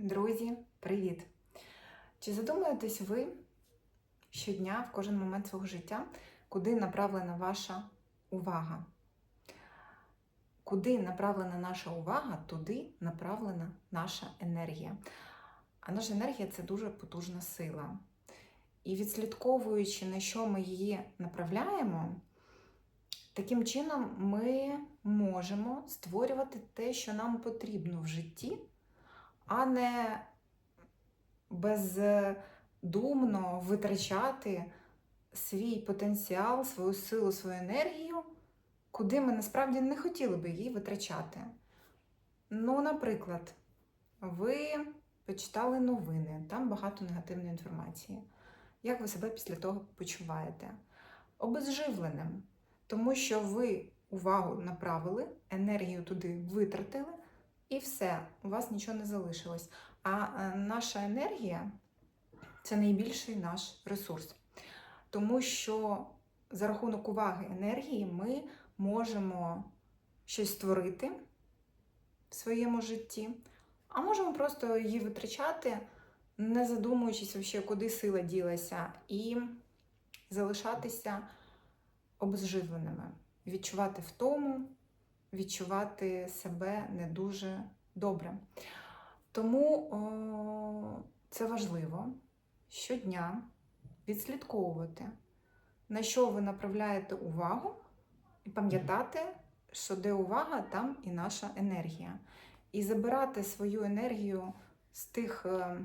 Друзі, привіт! Чи задумуєтесь ви щодня в кожен момент свого життя, куди направлена ваша увага? Куди направлена наша увага, туди направлена наша енергія. А наша енергія це дуже потужна сила. І відслідковуючи, на що ми її направляємо, таким чином ми можемо створювати те, що нам потрібно в житті а не бездумно витрачати свій потенціал, свою силу, свою енергію, куди ми насправді не хотіли би її витрачати. Ну, наприклад, ви почитали новини, там багато негативної інформації. Як ви себе після того почуваєте? Обезживленим, тому що ви увагу направили, енергію туди витратили. І все, у вас нічого не залишилось. А е, наша енергія це найбільший наш ресурс. Тому що за рахунок уваги енергії ми можемо щось створити в своєму житті, а можемо просто її витрачати, не задумуючись, вообще, куди сила ділася, і залишатися обезживленими, відчувати втому відчувати себе не дуже добре. Тому о, це важливо щодня відслідковувати, на що ви направляєте увагу, і пам'ятати, що де увага, там і наша енергія. І забирати свою енергію з тих е,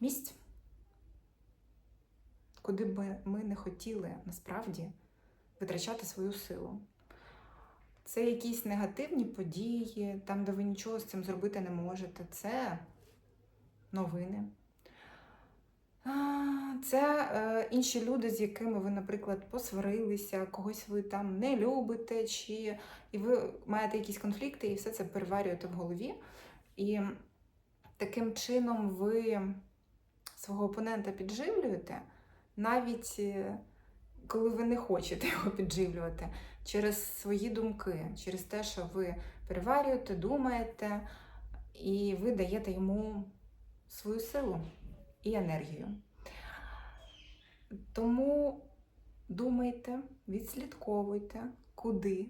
місць, куди б ми не хотіли насправді витрачати свою силу. Це якісь негативні події, там, де ви нічого з цим зробити не можете. Це новини. Це е, інші люди, з якими ви, наприклад, посварилися, когось ви там не любите, чи і ви маєте якісь конфлікти, і все це переварюєте в голові. І таким чином ви свого опонента підживлюєте, навіть е, коли ви не хочете його підживлювати через свої думки, через те, що ви переварюєте, думаєте, і ви даєте йому свою силу і енергію. Тому думайте, відслідковуйте, куди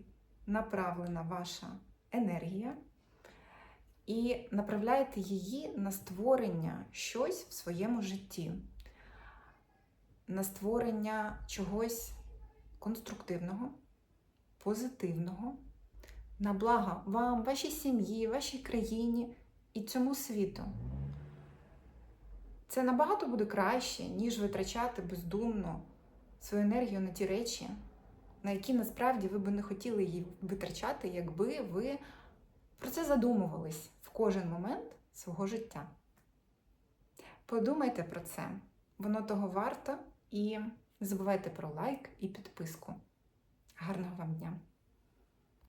направлена ваша енергія, і направляйте її на створення щось в своєму житті, на створення чогось конструктивного позитивного, на благо вам, вашій сім'ї, вашій країні і цьому світу. Це набагато буде краще, ніж витрачати бездумно свою енергію на ті речі, на які насправді ви би не хотіли її витрачати, якби ви про це задумувались в кожен момент свого життя. Подумайте про це, воно того варто, і не забувайте про лайк і підписку. Гарного вам дня!